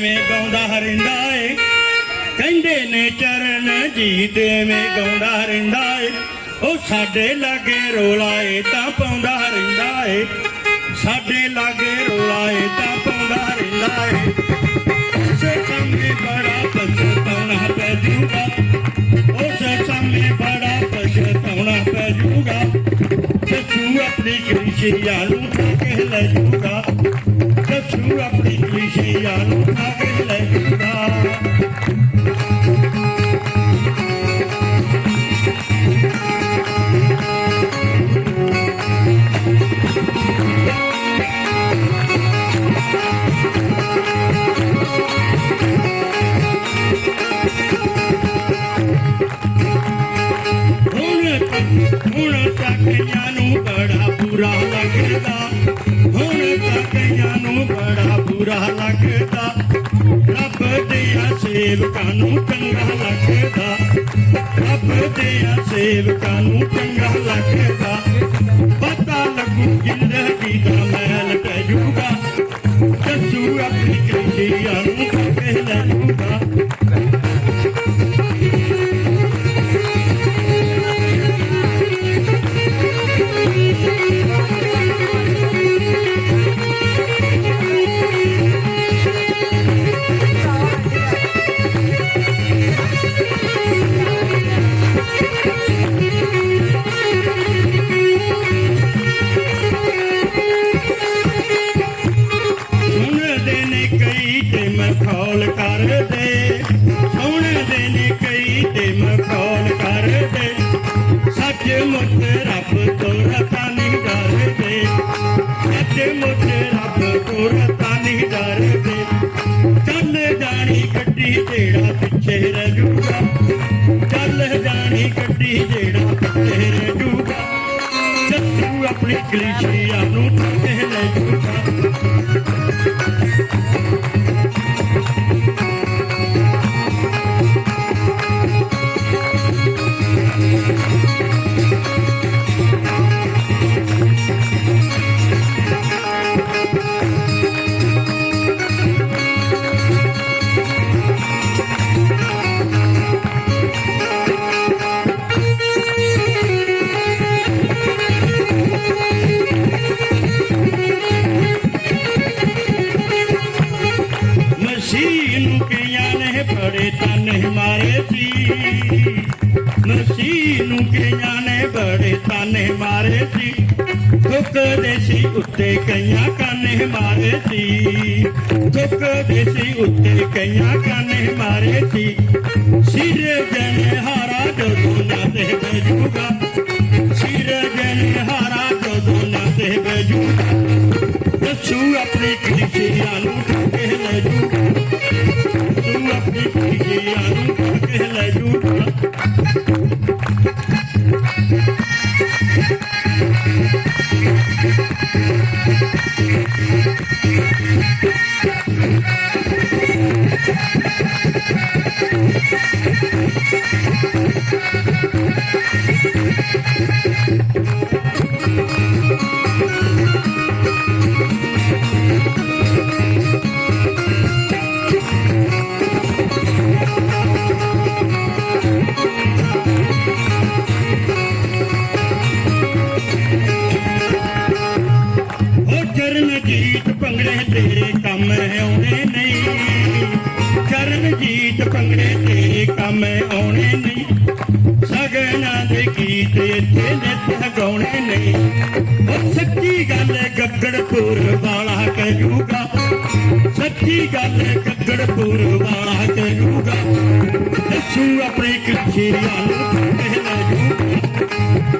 ਐਵੇਂ ਗਾਉਂਦਾ ਰਹਿੰਦਾ ਏ। ਕਹਿੰਦੇ ਨੇ ਚਰਨ ਜੀਤ ਐਵੇਂ ਗਾਉਂਦਾ ਰਹਿੰਦਾ ਏ। ਉਹ ਸਾਡੇ ਲਾਗੇ ਰੋਲਾ ਏ ਤਾਂ ਪਾਉਂਦਾ ਰਹਿੰਦਾ ਏ। ਸਾਡੇ ਲਾਗੇ ਰੋਲਾ ਏ ਤਾਂ ਪਾਉਂਦਾ ਰਹਿੰਦਾ ਏ। ਉਸੇ ਸਾਹਮਣੇ ਬੜਾ ਪਛਤਾਉਣਾ ਪੈ ਜੂਗਾ। ਉਸੇ ਸਮੇਂ ਬੜਾ ਪਛਤਾਉਣਾ ਪੈ ਜੂਗਾ। ਜੱਸੂ ਆਪਣੀ ਕਲੀਸ਼ੀਆਂ ਨੂੰ ਠਾ ਲੈ ਜੂਗਾ। ਜੱਸੂ ਆਪਣੀ ਕਲੀਸ਼ੀਆਂ ਲੱਗਦਾ। ਰੱਬ ਦੇ ਸੇਵਕਾਂ ਨੂੰ ਚੰਗਾ ਲੱਗਦਾ। ਰੱਬ ਦੇ ਸੇਵਕਾਂ ਨੂੰ ਚੰਗਾ ਲੱਗਦਾ। ਸੱਚ ਮੁੱਚ ਰੱਬ ਤੋਂ ਰਤਾ ਨਹੀਂ ਡਰਦੇ। ਸੱਚ ਮੁੱਚ ਰੱਬ ਤੋਂ ਰਤਾ ਨਹੀਂ ਡਰਦੇ। ਚੱਲ ਜਾਣੀ ਗੱਡੀ ਜਿਹੜਾ ਪਿੱਛੇ ਰਹਿ ਚੱਲ ਜਾਣੀ ਗੱਡੀ ਜਿਹੜਾ ਪਿੱਛੇ ਰਹਿ ਜੂਗਾ ਜੱਸੂ ਆਪਣੀ ਕਲੀਸ਼ੀਆਂ ਨੂੰ ਉੱਤੇ ਕਈਆਂ ਕਾਨੇ ਮਾਰੇ ਸੀ ਠੁਕਦੇ ਸੀ ਉੱਤੇ ਕਈਆਂ ਕਾਨੇ ਮਾਰੇ ਸੀ ਸਿਰੇ ਜਨ ਹਾਰਾ ਜਦੋਂ ਨਾ ਤੇ ਬਜੂਗਾ ਸਿਰ ਜਨ ਹਾਰਾ ਜਦੋਂ ਨਾ ਤੇ ਬਜੂਗਾ ਦੱਸੂ ਆਪਣੀ ਚਰਨਜੀਤ ਭੰਗੜੇ ਤੇਰੇ ਕੰਮ ਆਉਣੇ ਨਹੀਂ। ਚਰਨਜੀਤ ਭੰਗੜੇ ਤੇਰੇ ਕੰਮ ਆਉਣੇ ਨਹੀਂ। ਸਗਨਾਂ ਦੇ ਗੀਤ ਇੱਥੇ ਨਿੱਤ ਗਾਉਣੇ ਨਹੀਂ। ਉਹ ਸੱਚੀ ਗੱਲ ਗੱਗੜਪੁਰ ਵਾਲਾ ਕਹੂਗਾ ਸੱਚੀ ਗੱਲ ਗੱਗੜਪੁਰ ਵਾਲਾ ਕਹੂਗਾ ਦੱਸੂ ਆਪਣੀ ਕਚੇਰੀਆਂ ਨੂੰ ਠੱਕੇ ਲੈ